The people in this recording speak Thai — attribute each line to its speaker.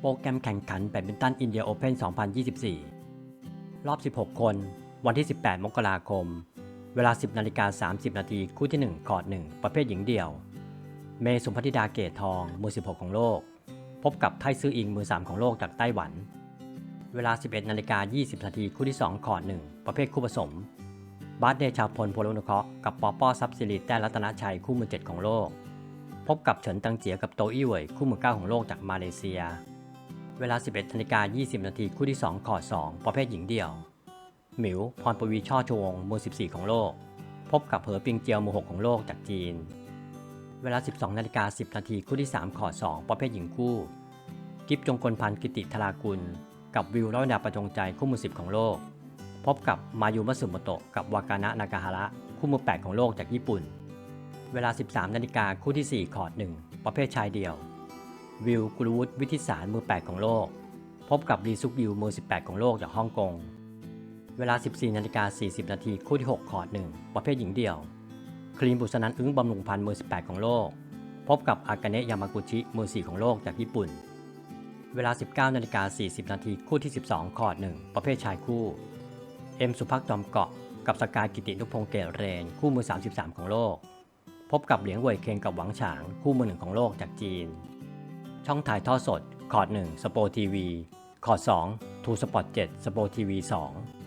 Speaker 1: โปรแกรมแข่งขันแบดมินตันอินเดียโอเพน2024 รอบ 16 คน วันที่ 18 มกราคม เวลา 10นาฬิกา30 นาที คู่ที่ 1 คอร์ด 1 ประเภทหญิงเดี่ยว เมย์สุพัธิดาเกตทอง มือ 16 ของโลก พบกับไทซื่ออิงมือ 3 ของโลกจากไต้หวัน เวลา 11นาฬิกา20 นาที คู่ที่ 2 คอร์ด 1 ประเภทคู่ผสม บาสเดชาพลโพลนุเคราะห์กับปอป้อซับซิลิแต้รัตนชัยคู่มือ 7 ของโลกพบกับเฉินตังเจียกับโตอี้เหวยคู่มือ9ของโลกจากมาเลเซีย เวลา 11นาฬิกา20 นาทีคู่ที่2คอด2ประเภทหญิงเดี่ยว หมิว พรปวีช่อชวงมือ 14 ของโลก พบกับเหอปิงเจียวมือ 6 ของโลกจากจีน เวลา 12นาฬิกา10 นาทีคู่ที่3คอด2ประเภทหญิงคู่ กิฟจงกลพันธ์กิติธรากุล กับวิวรัตนาประจงใจคู่มือ 10 ของโลก พบกับมายูมัสึโมโตะกับวากานะนากาฮาระคู่มือ 8 ของโลกจากญี่ปุ่น เวลา 13นาฬิกาคู่ที่4คอด1ประเภทชายเดี่ยว วิลกรูดวิทิสารมือ 8 ของโลก พบกับรีซุกยิวมือ 18 ของโลกจากฮ่องกง เวลา 14นาฬิกา40 นาทีคู่ที่ 6 คอร์ด1ประเภทหญิงเดี่ยวครีมบุษนันอึ้งบำรุงพันธ์มือ 18 ของโลก พบกับอากาเนะยามากุชิมือ 4 ของโลกจากญี่ปุ่น เวลา 19นาฬิกา40 นาทีคู่ที่ 12 คอร์ด1ประเภทชายคู่ เอ็มสุภักจอมเกาะกับสกายกิตินุพงเกตเรน คู่มือ 33 ของโลก พบกับเหลียงเว่ยเคนกับหวังฉาง คู่มือหนึ่งของโลกจากจีน ช่องถ่ายทอดสด คอร์ด1สโปทีวี คอร์ด2ทูสปอต7สโปทีวี 2